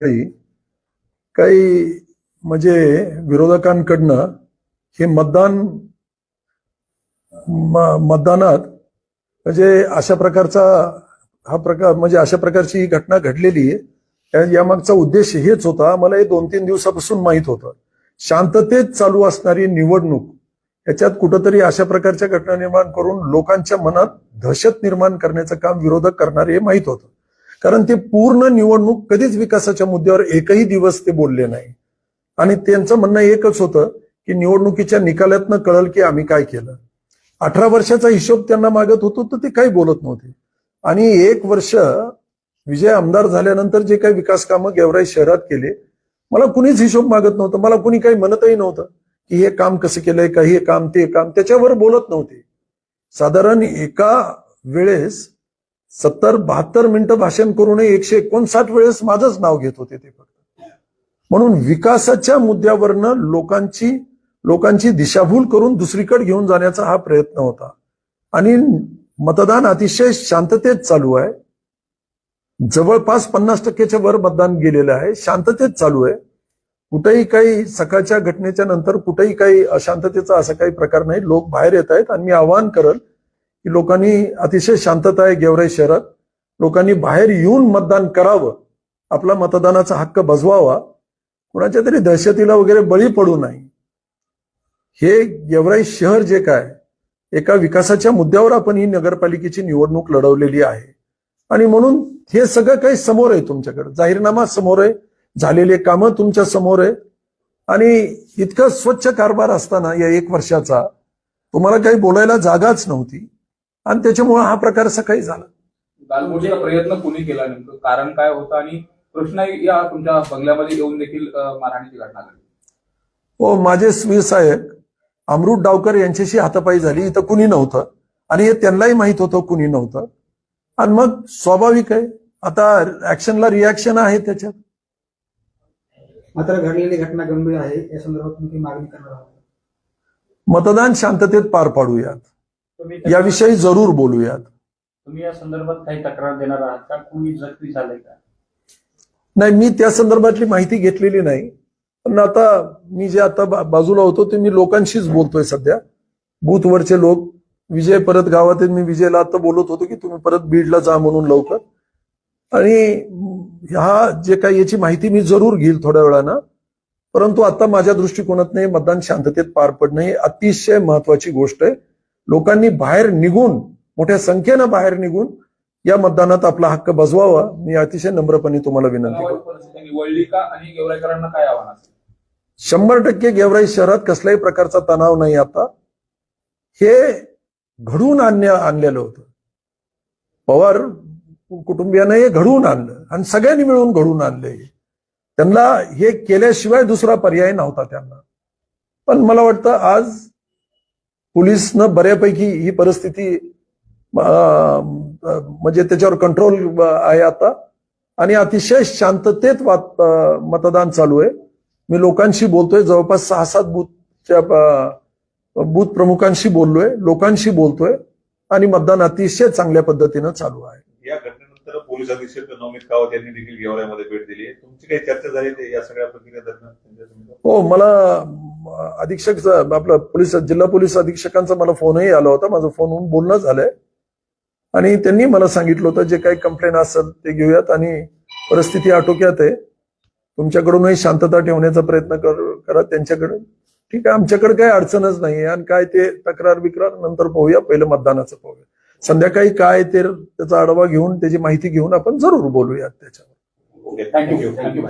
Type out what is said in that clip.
काही काही म्हणजे विरोधकांकडनं हे मतदान मतदानात म्हणजे अशा प्रकारचा हा प्रकार म्हणजे अशा प्रकारची ही घटना घडलेली आहे. यामागचा उद्देश हेच होता. मला हे दोन तीन दिवसापासून माहीत होतं. शांततेत चालू असणारी निवडणूक याच्यात कुठंतरी अशा प्रकारच्या घटना निर्माण करून लोकांच्या मनात दहशत निर्माण करण्याचं काम विरोधक करणारे हे माहीत होतं. कारण ते पूर्ण निवडणूक कधीच विकासाच्या मुद्द्यावर एकही दिवस ते बोलले नाही. आणि त्यांचं म्हणणं एकच होतं की निवडणुकीच्या निकालातनं कळल की आम्ही काय केलं. अठरा वर्षाचा हिशोब त्यांना मागत होतो तर ते काही बोलत नव्हते. आणि एक वर्ष विजय आमदार झाल्यानंतर जे काही विकास कामं गेवराई शहरात केले मला कुणीच हिशोब मागत नव्हतं. मला कुणी काही म्हणतही नव्हतं की हे काम कसं केलंय का हे काम ते काम. त्याच्यावर बोलत नव्हते. साधारण एका वेळेस सत्तर बहात्तर मिनिटं भाषण करूनही एकशे एकोणसाठ वेळेस माझंच नाव घेत होते ते फक्त. म्हणून विकासाच्या मुद्द्यावरनं लोकांची लोकांची दिशाभूल करून दुसरीकडे घेऊन जाण्याचा हा प्रयत्न होता. आणि मतदान अतिशय शांततेत चालू आहे. जवळपास पन्नास टक्क्याच्या वर मतदान गेलेलं आहे. शांततेत चालू आहे. कुठेही काही सकाळच्या घटनेच्या नंतर कुठेही काही अशांततेचा असा काही प्रकार नाही. लोक बाहेर येत आहेत आणि मी आवाहन करल की लोकांनी अतिशय शांतता आहे गेवराई शहरात. लोकांनी बाहेर येऊन मतदान करावं. आपला मतदानाचा हक्क बजवावा. कुणाच्या तरी दहशतीला वगैरे बळी पडू नाही हे गेवराई शहर जे काय एका विकासाच्या मुद्द्यावर आपण ही नगरपालिकेची निवडणूक लढवलेली आहे. आणि म्हणून हे सगळं काही समोर आहे तुमच्याकडे. जाहीरनामा समोर आहे. झालेले कामं तुमच्यासमोर आहे. आणि इतकं स्वच्छ कारभार असताना या एक वर्षाचा तुम्हाला काही बोलायला जागाच नव्हती. आणि त्याच्यामुळे हा प्रकार सकाळी झाला. गालबोटीचा प्रयत्न कुणी केला नेमकं? कारण काय होतं? आणि कृष्णा या तुमच्या बंगल्यामध्ये येऊन देखील मारहाणीची घटना घडली. हो माझे स्वीर साहेब अमृत डावकर यांच्याशी हातापाई झाली. इथं कुणी नव्हतं. आणि हे त्यांनाही माहीत होतं कुणी नव्हतं. आणि मग स्वाभाविक आहे. आता ऍक्शनला रिॲक्शन आहे त्याच्यात. मात्र घडलेली घटना गंभीर आहे. या संदर्भात मागणी करणार आहात? मतदान शांततेत पार पाडूयात. याविषयी जरूर बोलूयात. तुम्ही या संदर्भात काही तक्रार देणार आहात का? कुणी जखमी झालंय का? नाही मी त्या संदर्भातली माहिती घेतलेली नाही. पण आता मी जे आता बाजूला होतो ते मी लोकांशीच बोलतोय सध्या. बूथवरचे लोक विजय परत गावात आहेत. मी विजयला आता बोलत होतो की तुम्ही परत बीडला जा म्हणून लवकर. आणि ह्या जे काही याची माहिती मी जरूर घेईल थोड्या वेळानं. परंतु आता माझ्या दृष्टिकोनात नाही मतदान शांततेत पार पडणं ही अतिशय महत्वाची गोष्ट आहे. लोकांनी बाहेर निघून मोठ्या संख्येनं बाहेर निघून या मतदानात आपला हक्क बजवावा मी अतिशय नम्रपणे तुम्हाला विनंती करतो. शंभर टक्के गेवराई शहरात कसल्याही प्रकारचा तणाव नाही आता. हे घडवून आणण्या आणलेलं होतं. पवार कुटुंबियांना हे घडवून आणलं आणि सगळ्यांनी मिळून घडवून आणले त्यांना हे केल्याशिवाय दुसरा पर्याय नव्हता त्यांना. पण मला वाटतं आज पोलिसनं बऱ्यापैकी ही परिस्थिती म्हणजे त्याच्यावर कंट्रोल आहे आता. आणि अतिशय शांततेत मतदान चालू आहे. मी लोकांशी बोलतोय. जवळपास सहा सात बूथच्या बूथ प्रमुखांशी बोललोय. लोकांशी बोलतोय. आणि मतदान अतिशय चांगल्या पद्धतीनं चालू आहे. या घटनेनंतर पोलीस अधीक्षक नवनीत कावत यांनी देखील गेवराईमध्ये भेट दिली आहे. तुमची काही चर्चा झाली ते या सगळ्या प्रक्रिया दरम्यान त्यांच्यासमोर? हो मला अधीक्षक आपला पोलीस जिल्हा पोलीस अधीक्षकांचा मला फोनही आला होता. माझं फोनवरून बोलणं झालंय. आणि त्यांनी मला सांगितलं होतं जे काही कंप्लेंट असेल ते घेऊयात आणि परिस्थिती आटोक्यात आहे. तुमच्याकडूनही शांतता ठेवण्याचा प्रयत्न कर करा. त्यांच्याकडे ठीक आहे आमच्याकडे काही अडचणच नाही आणि काय ते तक्रार बिक्रार नंतर पाहूया. पहिलं मतदानाचं पाहूया. संध्याकाळी काय ते त्याचा आढावा घेऊन त्याची माहिती घेऊन आपण जरूर बोलूयात त्याच्यावर. Okay thank you thank you